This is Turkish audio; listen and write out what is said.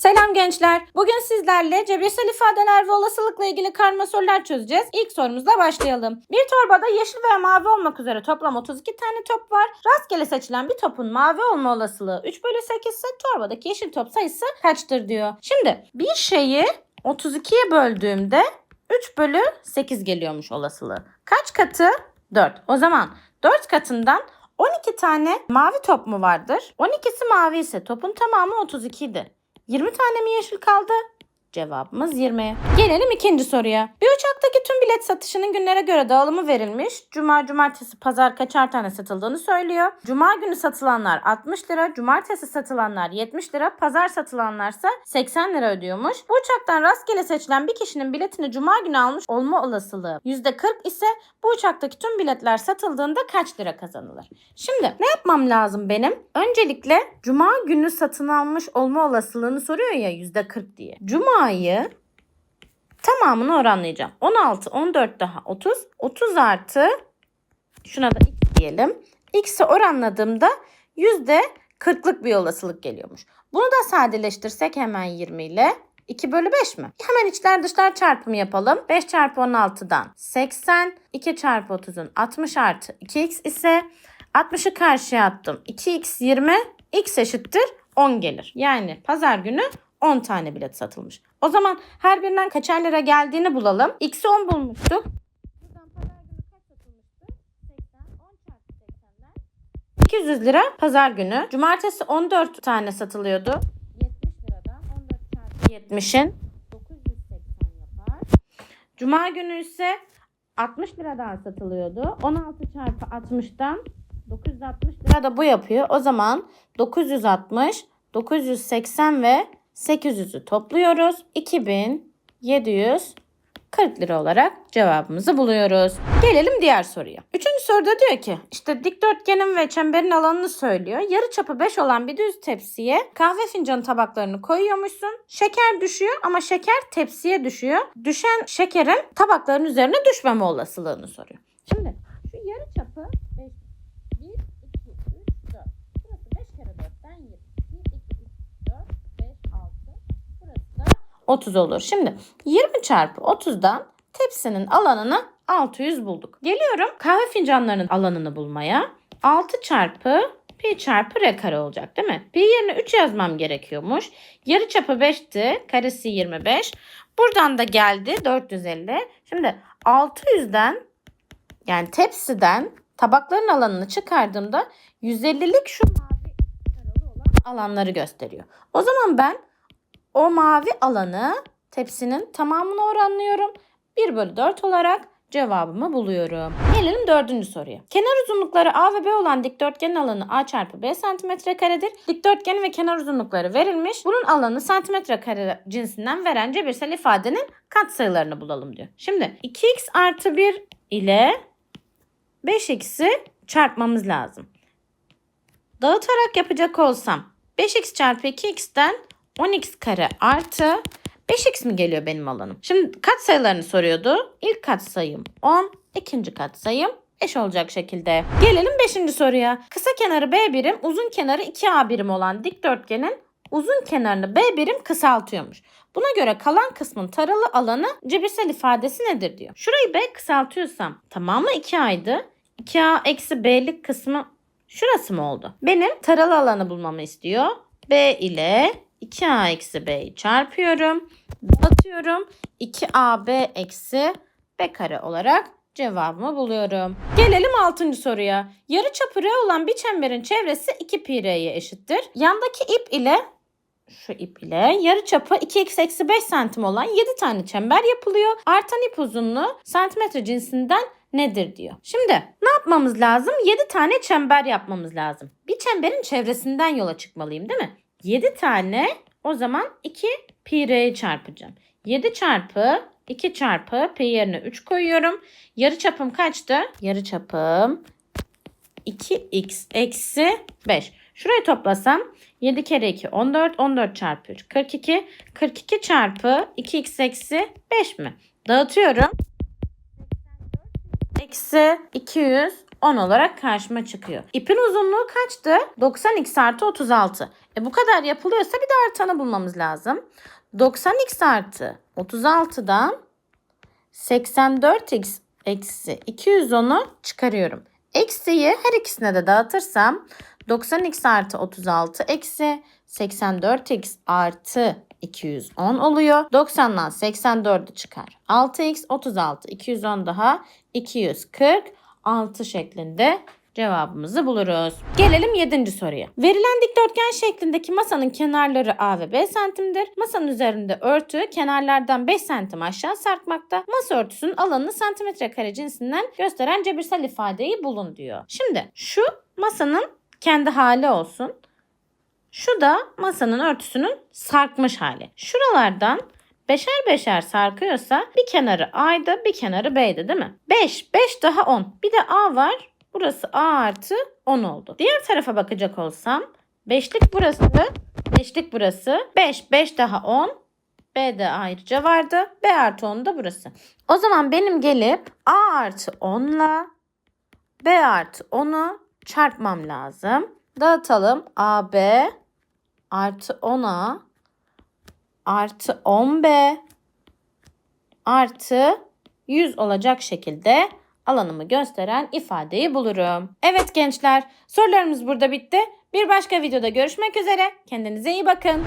Selam gençler. Bugün sizlerle cebirsel ifadeler ve olasılıkla ilgili karma sorular çözeceğiz. İlk sorumuzla başlayalım. Bir torbada yeşil veya mavi olmak üzere toplam 32 tane top var. Rastgele seçilen bir topun mavi olma olasılığı 3 bölü 8 ise torbadaki yeşil top sayısı kaçtır diyor. Şimdi bir şeyi 32'ye böldüğümde 3 bölü 8 geliyormuş olasılığı. Kaç katı? 4. O zaman 4 katından 12 tane mavi top mu vardır? 12'si mavi ise topun tamamı 32 idi. 20 tane mi yeşil kaldı? Cevabımız 20. Gelelim ikinci soruya. Bir uçaktaki tüm bilet satışının günlere göre dağılımı verilmiş. Cuma, cumartesi, pazar kaçar tane satıldığını söylüyor. Cuma günü satılanlar 60 lira, cumartesi satılanlar 70 lira, pazar satılanlarsa 80 lira ödüyormuş. Bu uçaktan rastgele seçilen bir kişinin biletini cuma günü almış olma olasılığı %40 ise bu uçaktaki tüm biletler satıldığında kaç lira kazanılır? Şimdi ne yapmam lazım benim? Öncelikle cuma günü satın almış olma olasılığını soruyor ya %40 diye. Cuma'yı tamamını oranlayacağım. 16, 14 daha 30. 30 artı şuna da x diyelim. X'i oranladığımda %40'lık bir olasılık geliyormuş. Bunu da sadeleştirsek hemen 20 ile 2 bölü 5 mi? Hemen içler dışlar çarpımı yapalım. 5 çarpı 16'dan 80. 2 çarpı 30'un 60 artı 2x ise 60'ı karşıya attım. 2x 20. x eşittir 10 gelir. Yani pazar günü 10 tane bilet satılmış. O zaman her birinden kaçar lira geldiğini bulalım. X'i 10 bulmuştuk. Buradan pazar günü kaç satılmıştı? 80. 10 çarpı 80'den 200 lira pazar günü. Cumartesi 14 tane satılıyordu. 70 liradan 14 çarpı 70'in 980 yapar. Cuma günü ise 60 liradan satılıyordu. 16 çarpı 60'dan 960 lira da bu yapıyor. O zaman 960, 980 ve 800'ü topluyoruz. 2740 lira olarak cevabımızı buluyoruz. Gelelim diğer soruya. Üçüncü soruda diyor ki işte dikdörtgenin ve çemberin alanını söylüyor. Yarı çapı 5 olan bir düz tepsiye kahve fincanı tabaklarını koyuyormuşsun. Şeker düşüyor ama şeker tepsiye düşüyor. Düşen şekerin tabakların üzerine düşmeme olasılığını soruyor. Şimdi şu yarı çapı 5, 1, 2, 3, 4. Burası 5 kere 4'ten 20. 1, 2, 3, 4, 5, 6. Burası da 30 olur. Şimdi 20 çarpı 30'dan tepsinin alanını 600 bulduk. Geliyorum kahve fincanlarının alanını bulmaya. 6 çarpı pi çarpı r kare olacak değil mi? Pi yerine 3 yazmam gerekiyormuş. Yarı çapı 5'ti. Karesi 25. Buradan da geldi 450. Şimdi 600'den yani tepsiden tabakların alanını çıkardığımda 150'lik şu mavi olan alanları gösteriyor. O zaman ben o mavi alanı tepsinin tamamını oranlıyorum. 1 bölü 4 olarak cevabımı buluyorum. Gelelim dördüncü soruya. Kenar uzunlukları A ve B olan dikdörtgenin alanı A çarpı B santimetre karedir. Dikdörtgen ve kenar uzunlukları verilmiş. Bunun alanı santimetre kare cinsinden veren cebirsel ifadenin katsayılarını bulalım diyor. Şimdi 2x artı 1 ile 5x'i çarpmamız lazım. Dağıtarak yapacak olsam 5x çarpı 2x'ten 10x kare artı 5x mi geliyor benim alanım? Şimdi katsayılarını soruyordu. İlk katsayım 10, ikinci katsayım 5 olacak şekilde. Gelelim 5. soruya. Kısa kenarı B birim, uzun kenarı 2A birim olan dikdörtgenin uzun kenarını B birim kısaltıyormuş. Buna göre kalan kısmın taralı alanı cebirsel ifadesi nedir diyor. Şurayı B kısaltıyorsam tamamı 2A'ydı. 2A eksi B'lik kısmı şurası mı oldu? Benim taralı alanı bulmamı istiyor. B ile 2A eksi B'yi çarpıyorum. Dağıtıyorum. 2AB eksi B kare olarak cevabımı buluyorum. Gelelim 6. soruya. Yarıçapı R olan bir çemberin çevresi 2 pi R'ye eşittir. Yandaki ip ile şu ip ile yarıçapı 2x eksi 5 santim olan 7 tane çember yapılıyor. Artan ip uzunluğu santimetre cinsinden nedir diyor. Şimdi ne yapmamız lazım? 7 tane çember yapmamız lazım. Bir çemberin çevresinden yola çıkmalıyım değil mi? 7 tane o zaman 2 pi r'yi çarpacağım. 7 çarpı 2 çarpı pi yerine 3 koyuyorum. Yarı çapım kaçtı? Yarı çapım 2x eksi 5. Şurayı toplasam 7 kere 2 14. 14 çarpı 3 42. 42 çarpı 2x eksi 5 mi? Dağıtıyorum. Eksi 10 olarak karşıma çıkıyor. İpin uzunluğu kaçtı? 90x artı 36. E bu kadar yapılıyorsa bir de artanı bulmamız lazım. 90x artı 36'dan 84x eksi 210'u çıkarıyorum. Eksiyi her ikisine de dağıtırsam 90x artı 36 eksi 84x artı 210 oluyor. 90'dan 84'ü çıkar. 6x 36 210 daha 246 şeklinde cevabımızı buluruz. Gelelim 7. soruya. Verilen dikdörtgen şeklindeki masanın kenarları A ve B santimdir. Masanın üzerinde örtü kenarlardan 5 santim aşağı sarkmakta. Masa örtüsünün alanını santimetre kare cinsinden gösteren cebirsel ifadeyi bulun diyor. Şimdi şu masanın kendi hali olsun. Şu da masanın örtüsünün sarkmış hali. Şuralardan beşer beşer sarkıyorsa bir kenarı A'ydı bir kenarı B'ydi değil mi? 5, 5 daha 10. Bir de A var. Burası A artı 10 oldu. Diğer tarafa bakacak olsam 5'lik burası, 5'lik burası, 5, 5 daha 10. B de ayrıca vardı. B artı 10 da burası. O zaman benim gelip A artı 10 ile B artı 10'u çarpmam lazım. Dağıtalım. AB artı 10A artı 10B artı 100 olacak şekilde alanımı gösteren ifadeyi bulurum. Evet gençler sorularımız burada bitti. Bir başka videoda görüşmek üzere. Kendinize iyi bakın.